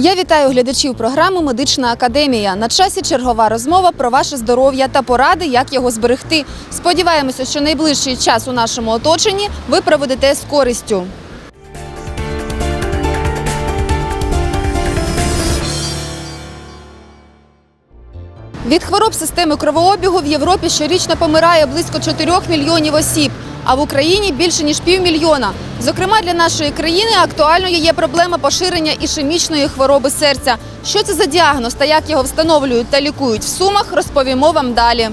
Я вітаю глядачів програми Медична академія. На часі чергова розмова про ваше здоров'я та поради, як його зберегти. Сподіваємося, що найближчий час у нашому оточенні ви проведете з користю. Від хвороб системи кровообігу в Європі щорічно помирає близько 4 мільйонів осіб, а в Україні більше ніж півмільйона. Зокрема, для нашої країни актуальною є проблема поширення ішемічної хвороби серця. Що це за діагноз та як його встановлюють та лікують в сумах, розповімо вам далі.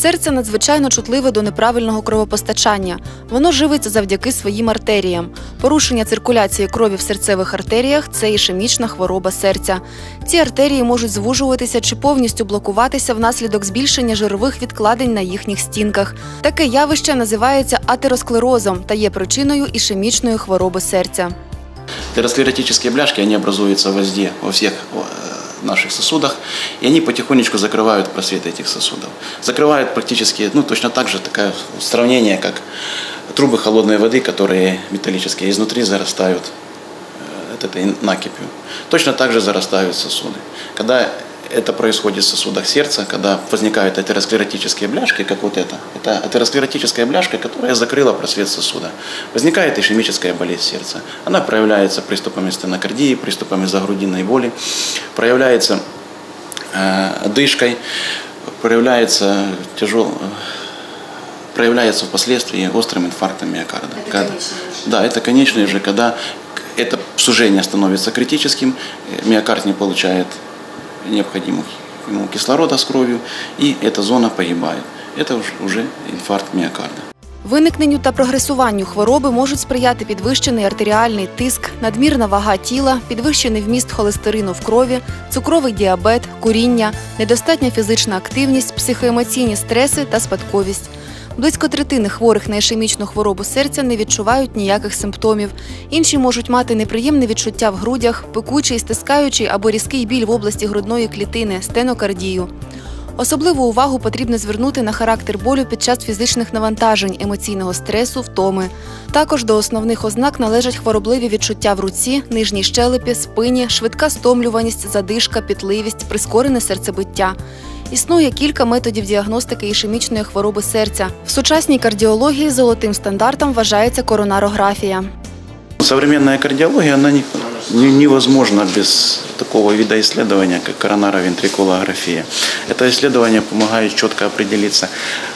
Серце надзвичайно чутливе до неправильного кровопостачання. Воно живиться завдяки своїм артеріям. Порушення циркуляції крові в серцевих артеріях це ішемічна хвороба серця. Ці артерії можуть звужуватися чи повністю блокуватися внаслідок збільшення жирових відкладень на їхніх стінках. Таке явище називається атеросклерозом та є причиною ішемічної хвороби серця. Атеросклеротические бляшки, они образуются везде, во всех э, наших сосудах, и они потихонечку закрывают просветы этих сосудов. Закрывают практически, ну, точно так же, такое сравнение, как трубы холодной воды, которые металлические, изнутри зарастают э, этой накипью. Точно так же зарастают сосуды. Когда это происходит в сосудах сердца, когда возникают атеросклеротические бляшки, как вот это. Это атеросклеротическая бляшка, которая закрыла просвет сосуда. Возникает ишемическая болезнь сердца. Она проявляется приступами стенокардии, приступами загрудинной боли, проявляется э, одышкой, проявляется тяжел, проявляется впоследствии острым инфарктом миокарда. Когда- да, это конечный же, когда это сужение становится критическим, э, миокард не получает необходимого ему кислорода с кровью, и эта зона погибает. Это уж- уже инфаркт миокарда. Виникненню та прогресуванню хвороби можуть сприяти підвищений артеріальний тиск, надмірна вага тіла, підвищений вміст холестерину в крові, цукровий діабет, куріння, недостатня фізична активність, психоемоційні стреси та спадковість. Близько третини хворих на ішемічну хворобу серця не відчувають ніяких симптомів. Інші можуть мати неприємне відчуття в грудях, пекучий, стискаючий або різкий біль в області грудної клітини, стенокардію. Особливу увагу потрібно звернути на характер болю під час фізичних навантажень, емоційного стресу, втоми. Також до основних ознак належать хворобливі відчуття в руці, нижній щелепі, спині, швидка стомлюваність, задишка, пітливість, прискорене серцебиття. Існує кілька методів діагностики ішемічної хвороби серця. В сучасній кардіології золотим стандартом вважається коронарографія. Современная кардиология, она не- не- невозможна без такого вида исследования, как коронаровентрикулография. Это исследование помогает четко определиться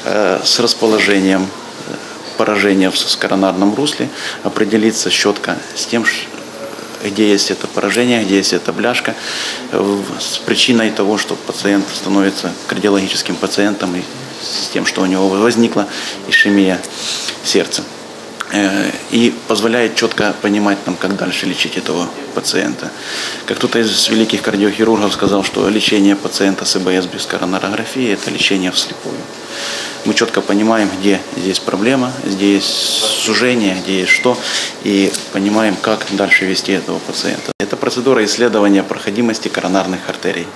э, с расположением э, поражения в с- коронарном русле, определиться четко с тем, ш- где есть это поражение, где есть эта бляшка, с причиной того, что пациент становится кардиологическим пациентом и с тем, что у него возникла ишемия сердца и позволяет четко понимать нам, как дальше лечить этого пациента. Как кто-то из великих кардиохирургов сказал, что лечение пациента с ИБС без коронарографии – это лечение вслепую. Мы четко понимаем, где здесь проблема, где есть сужение, где есть что, и понимаем, как дальше вести этого пациента. Это процедура исследования проходимости коронарных артерий,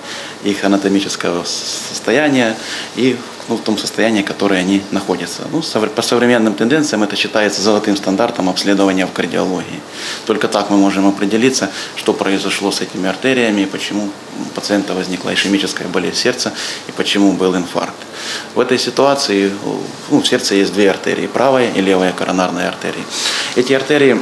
их анатомического состояния и ну, в том состоянии, в котором они находятся. Ну, по современным тенденциям это считается золотым стандартом обследования в кардиологии. Только так мы можем определиться, что произошло с этими артериями, почему у пациента возникла ишемическая болезнь сердца, и почему был инфаркт. В этой ситуации ну, в сердце есть две артерии, правая и левая коронарная артерии. Эти артерии,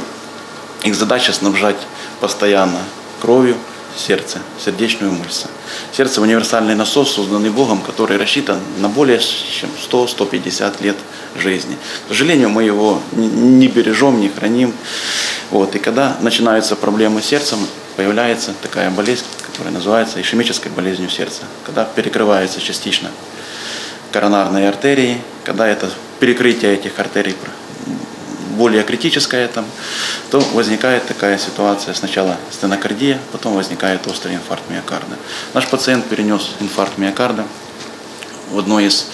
их задача снабжать постоянно кровью сердце, сердечную мышцу. Сердце – универсальный насос, созданный Богом, который рассчитан на более чем 100-150 лет жизни. К сожалению, мы его не- бережем, не храним. Вот. И когда начинаются проблемы с сердцем, появляется такая болезнь, которая называется ишемической болезнью сердца, когда перекрывается частично коронарные артерии, когда это перекрытие этих артерий более критическое там, то возникает такая ситуация. Сначала стенокардия, потом возникает острый инфаркт миокарда. Наш пациент перенес инфаркт миокарда в одной из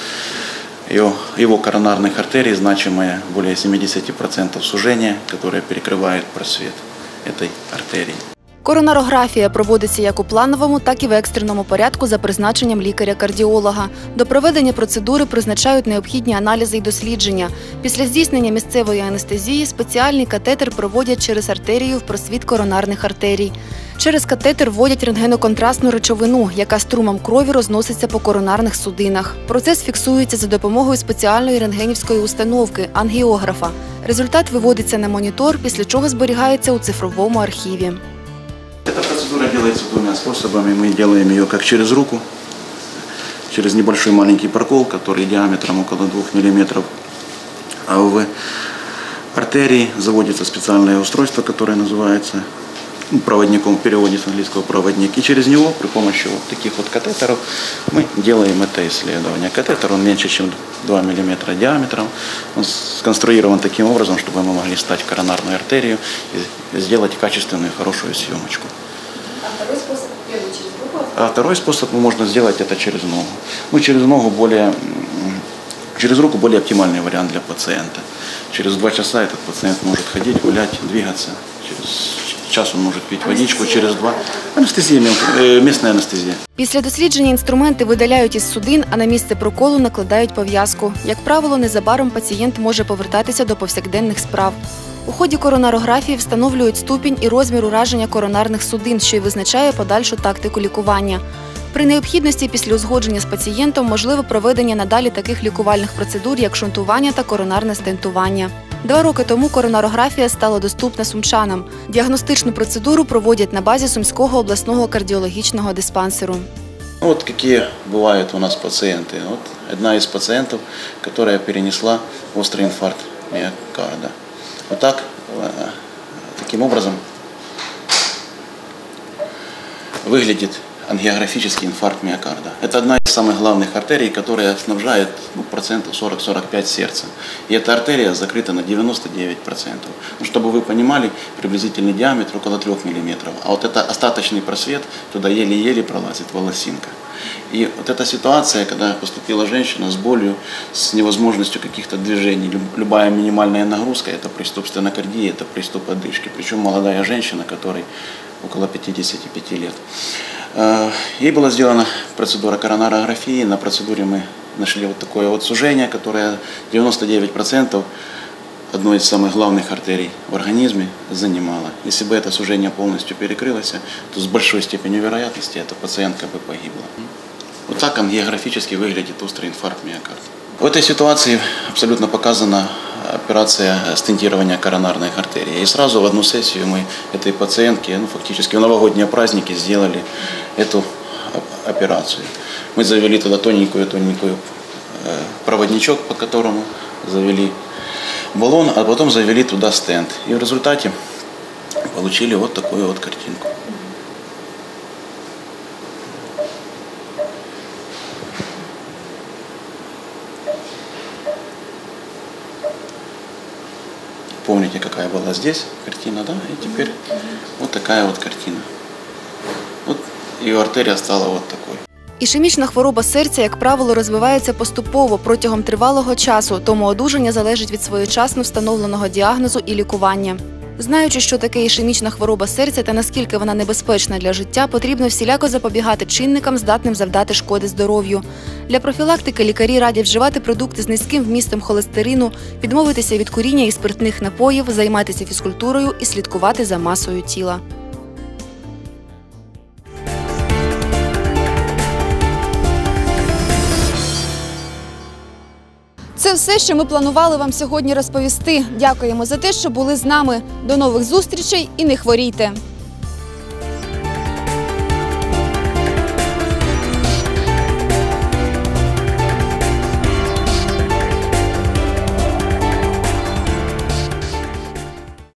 его, его коронарных артерий, значимое более 70% сужения, которое перекрывает просвет этой артерии. Коронарографія проводиться як у плановому, так і в екстреному порядку за призначенням лікаря-кардіолога. До проведення процедури призначають необхідні аналізи й дослідження. Після здійснення місцевої анестезії спеціальний катетер проводять через артерію в просвіт коронарних артерій. Через катетер вводять рентгеноконтрастну речовину, яка струмом крові розноситься по коронарних судинах. Процес фіксується за допомогою спеціальної рентгенівської установки ангіографа. Результат виводиться на монітор, після чого зберігається у цифровому архіві. Делается двумя способами. Мы делаем ее как через руку, через небольшой маленький прокол, который диаметром около 2 мм. А в артерии заводится специальное устройство, которое называется ну, проводником в переводе с английского проводник. И через него при помощи вот таких вот катетеров мы делаем это исследование. Катетер он меньше, чем 2 мм диаметром. Он сконструирован таким образом, чтобы мы могли стать коронарную артерию и сделать качественную, хорошую съемочку. А второй способ можно сделать это через ногу. Ну, через ногу более, м, через руку более оптимальный вариант для пациента. Через два часа этот пациент может ходить, гулять, двигаться. Через час он может пить водичку, через два. Анестезия, мелко- э, местная анестезия. Після дослідження інструменти видаляють із судин, а на місце проколу накладають пов'язку. Як правило, незабаром пацієнт може повертатися до повсякденних справ. У ході коронарографії встановлюють ступінь і розмір ураження коронарних судин, що й визначає подальшу тактику лікування. При необхідності після узгодження з пацієнтом можливе проведення надалі таких лікувальних процедур, як шунтування та коронарне стентування. Два роки тому коронарографія стала доступна сумчанам. Діагностичну процедуру проводять на базі Сумського обласного кардіологічного диспансеру. Ну, вот какие бывают у нас пациенты. Вот одна из пациентов, которая перенесла острый инфаркт миокарда. Вот так, э, таким образом выглядит ангиографический инфаркт миокарда. Это одна из самых главных артерий, которая снабжает ну, процентов 40-45 сердца. И эта артерия закрыта на 99%. Ну, чтобы вы понимали, приблизительный диаметр около 3 мм. А вот это остаточный просвет, туда еле-еле пролазит волосинка. И вот эта ситуация, когда поступила женщина с болью, с невозможностью каких-то движений, люб- любая минимальная нагрузка, это приступ стенокардии, это приступ одышки. Причем молодая женщина, которой около 55 лет. Э, Ей была сделана процедура коронарографии. На процедуре мы нашли вот такое вот сужение, которое 99% одной из самых главных артерий в организме занимало. Если бы это сужение полностью перекрылось, то с большой степенью вероятности эта пациентка бы погибла. Вот так ангиографически выглядит острый инфаркт миокарда. В этой ситуации абсолютно показана операция стентирования коронарной артерии. И сразу в одну сессию мы этой пациентке, ну, фактически в новогодние праздники сделали эту оп- операцию. Мы завели туда тоненькую-тоненькую э, проводничок, по которому завели баллон, а потом завели туда стенд. И в результате получили вот такую вот картинку. Помните, какая была здесь картина, да? И теперь вот такая вот картина. Вот ее артерия стала вот такой. Ішемічна хвороба серця, як правило, розвивається поступово протягом тривалого часу, тому одужання залежить від своєчасно встановленого діагнозу і лікування. Знаючи, що таке ішемічна хвороба серця та наскільки вона небезпечна для життя, потрібно всіляко запобігати чинникам, здатним завдати шкоди здоров'ю. Для профілактики лікарі радять вживати продукти з низьким вмістом холестерину, відмовитися від куріння і спиртних напоїв, займатися фізкультурою і слідкувати за масою тіла. Це все, що ми планували вам сьогодні розповісти. Дякуємо за те, що були з нами. До нових зустрічей і не хворійте.